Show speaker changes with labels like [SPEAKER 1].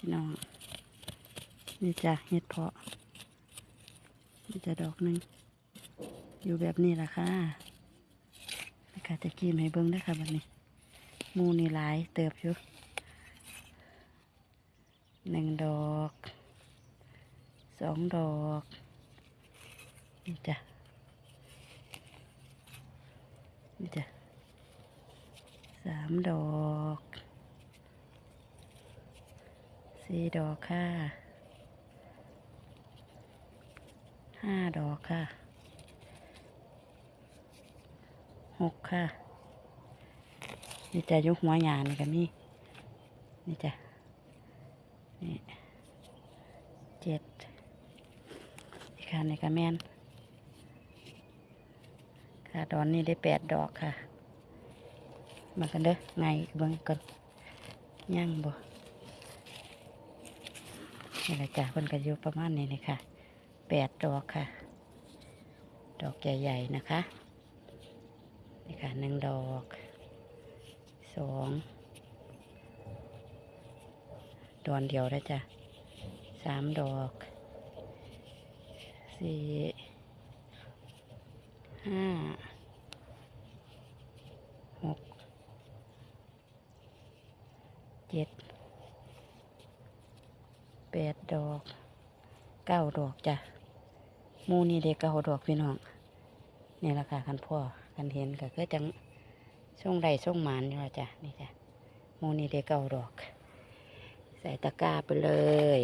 [SPEAKER 1] พี่น้อง นี่จ้ะเห็ดเพาะนี่จะดอกหนึ่งอยู่แบบนี้ล่ะค่ะนะคะจะกินให้เบิ้งได้ค่ะบัดนี้มูนี่หลายเติบอยู่หนึ่งดอกสองดอกนี่จ้ะนี่จ้ะสามดอก สี่ดอกค่ะห้าดอกค่ะหกค่ะ นี่จะยุกหัวหยานี่ก็มีนี่จะนี่เจ็ดอีกค่ะนี่ก็แม่นค่ะตอนนี้ได้แปดดอกค่ะมากันเด้อไงเบิ่งก่อนย่างบ่ นี่แหละจ้ะเพิ่นก็อยู่ประมาณนี้นี่ค่ะแปดดอกค่ะ ดอกใหญ่ๆนะคะนี่ค่ะหนึ่งดอกสองดอนเดียวได้วจ้ะสามดอกสี่ห้าหกเจ็ด ดดอกเก้าดอกจ้ะมูนี่เด็กเก้าดอกพี่น้องนี่แหละค่ะคันพ่อคันเห็นก็คือจังช่วงใดช่วงหมานอยู่ละจ้ะนี่จ้ะมูนี่เด็กเก้าดอก ใส่ตะกร้าไปเลย